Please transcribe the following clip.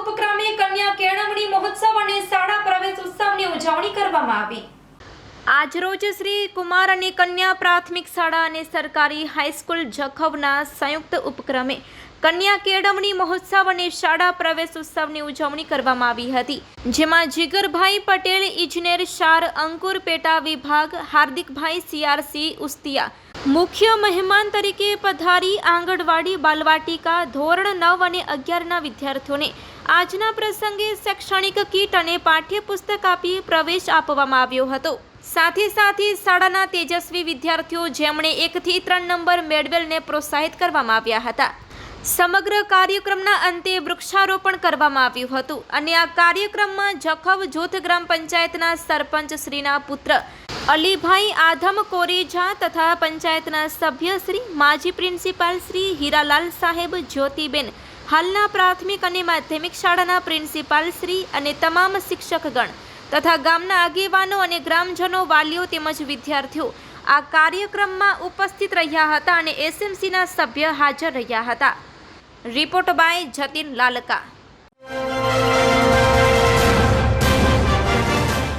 ઉપક્રમે કન્યા કેળવણી મહોત્સવ અને શાળા પ્રવેશ ઉત્સવની ઉજવણી કરવામાં આવી. આજરોજ શ્રી કુમાર અને કન્યા પ્રાથમિક શાળા અને સરકારી હાઈસ્કૂલ જખવના સંયુક્ત ઉપક્રમે કન્યા કેળવણી મહોત્સવ અને શાળા પ્રવેશ ઉત્સવની ઉજવણી કરવામાં આવી હતી. જેમાં જીગરભાઈ પટેલ, ઇજનેર શાર, અંકુર પેટા વિભાગ, હાર્દિકભાઈ સીઆરસી, ઉસ્તિયા. મુખ્ય મહેમાન તરીકે પધારી આંગણવાડી બાલવાટિકા ધોરણ નવ અને અગિયારના વિદ્યાર્થીઓને આજના પ્રસંગે શૈક્ષણિક કીટ અને પાઠ્યપુસ્તક આપી પ્રવેશ આપવામાં આવ્યો હતો. સાથે સાથે શાળાના તેજસ્વી વિદ્યાર્થીઓ જેમણે એકથી ત્રણ નંબર મેળવેલને પ્રોત્સાહિત કરવામાં આવ્યા હતા. સમગ્ર કાર્યક્રમના અંતે વૃક્ષારોપણ કરવામાં આવ્યું હતું અને આ કાર્યક્રમમાં જખવ જૂથ ગ્રામ પંચાયતના સરપંચ શ્રીના પુત્ર અલીભાઈ આધમ કોરેજા તથા પંચાયતના સભ્ય શ્રી માજી પ્રિન્સિપાલ શ્રી હીરાલાલ સાહેબ જ્યોતિબેન હાલના પ્રાથમિક અને માધ્યમિક શાળાના પ્રિન્સિપાલ શ્રી અને તમામ શિક્ષકગણ તથા ગામના આગેવાનો અને ગ્રામજનો, વાલીઓ તેમજ વિદ્યાર્થીઓ આ કાર્યક્રમમાં ઉપસ્થિત રહ્યા હતા અને એસએમસીના સભ્ય હાજર રહ્યા હતા. Report by Jatin Lalka.